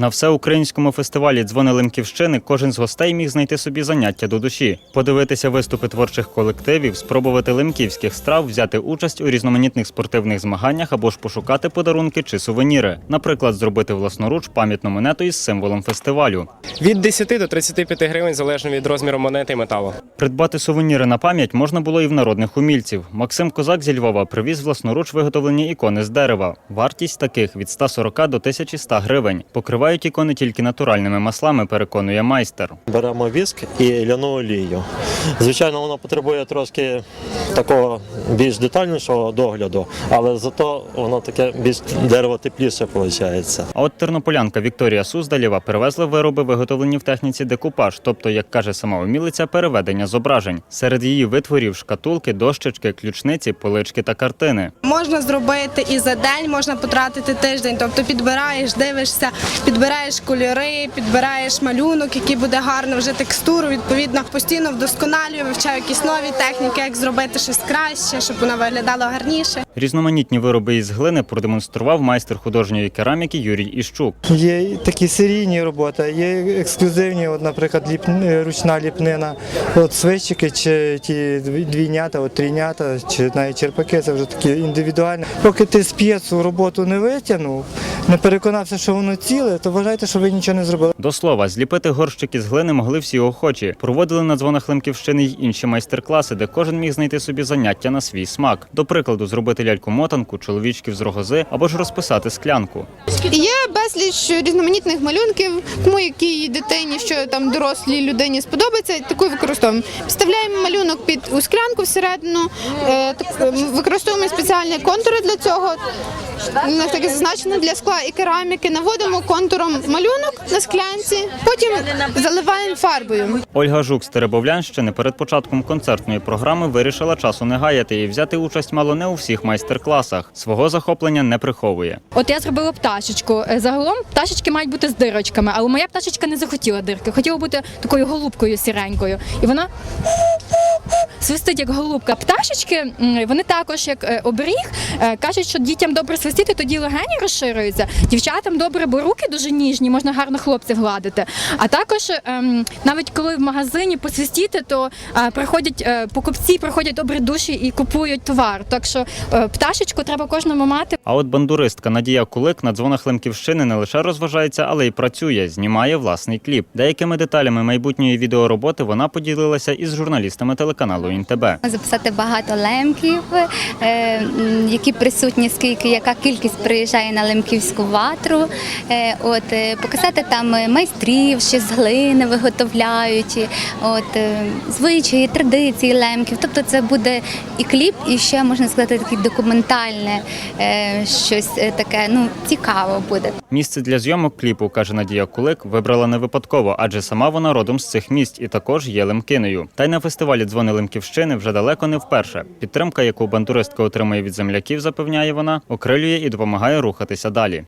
На всеукраїнському фестивалі Дзвони Лемківщини кожен з гостей міг знайти собі заняття до душі, подивитися виступи творчих колективів, спробувати лемківських страв, взяти участь у різноманітних спортивних змаганнях або ж пошукати подарунки чи сувеніри. Наприклад, зробити власноруч пам'ятну монету із символом фестивалю. Від 10 до 35 гривень залежно від розміру монети і металу. Придбати сувеніри на пам'ять можна було і в народних умільців. Максим Козак зі Львова привіз власноруч виготовлені ікони з дерева. Вартість таких від 140 до 1100 гривень. Покривають ікони тільки натуральними маслами, переконує майстер. Беремо віск і ляну олію. Звичайно, воно потребує трошки такого більш детальнішого догляду, але зато воно таке більш дерево тепліше виходить. А от тернополянка Вікторія Суздалєва привезла вироби, виготовлені в техніці декупаж, тобто, як каже сама умілиця, переведення зображень. Серед її витворів шкатулки, дощечки, ключниці, полички та картини. Можна зробити і за день, можна потратити тиждень. Тобто підбираєш, дивишся, підбираєш кольори, підбираєш малюнок, який буде гарно, вже текстуру. Відповідно, постійно вдосконалюю, вивчаю якісь нові техніки, як зробити щось краще, щоб воно виглядало гарніше. Різноманітні вироби із глини продемонстрував майстер художньої кераміки Юрій Іщук. Є такі серійні роботи, є ексклюзивні, от, наприклад, ліп... ручна ліпнина, от свищики чи ті двійнята, от трійнята, чи навіть черпаки, це вже такі індивідуальні. Поки ти з п'єцу роботу не витягнув, не переконався, що воно ціле, то вважайте, що ви нічого не зробили. До слова, зліпити горщики з глини могли всі охочі. Проводили на дзвонах Лемківщини й інші майстер-класи, де кожен міг знайти собі заняття на свій смак. До прикладу, зробити ляльку-мотанку, чоловічків з рогози або ж розписати склянку. Є безліч різноманітних малюнків, кому якій дитині, що там дорослій людині сподобається, таку використовуємо. Вставляємо малюнок під у склянку всередину, е, так, е, використовуємо спеціальні контури для цього. У нас таке зазначено для скла і кераміки. Наводимо контуром малюнок на склянці, потім заливаємо фарбою. Ольга Жук з Теребовлянщини перед початком концертної програми вирішила часу не гаяти і взяти участь мало не у всіх майстер-класах. Свого захоплення не приховує. От я зробила пташечку. Е, Загалом пташечки мають бути з дирочками, але моя пташечка не захотіла дирки, хотіла бути такою голубкою сіренькою. І вона свистить як голубка. Пташечки вони також як е, оберіг е, кажуть, що дітям добре свистіти, тоді легені розширюються. Дівчатам добре, бо руки дуже ніжні, можна гарно хлопців гладити. А також ем, навіть коли в магазині посвистіти, то е, приходять е, покупці, приходять добрі душі і купують товар. Так що е, пташечку треба кожному мати. А от бандуристка Надія Кулик на дзвонах Лемківщини не лише розважається, але й працює, знімає власний кліп. Деякими деталями майбутньої відеороботи вона поділилася із журналістами телеканалу ІНТБ. записати багато лемків, е, які присутні, скільки яка кількість приїжджає на лемківську ватру. Е, От е, показати там е, майстрів, що з глини виготовляють, от звичаї, традиції лемків. Тобто це буде і кліп, і ще можна сказати таке документальне щось таке. Ну цікаво буде. Місце для зйомок кліпу, каже Надія Кулик, вибрала не випадково, адже сама вона родом з цих місць і також є лемкиною. Та й на фестивалі дзвони Лемківщини вже далеко не вперше. Підтримка, яку бандуристка отримує від земляків, запевняє вона, окрилює і допомагає рухатися далі.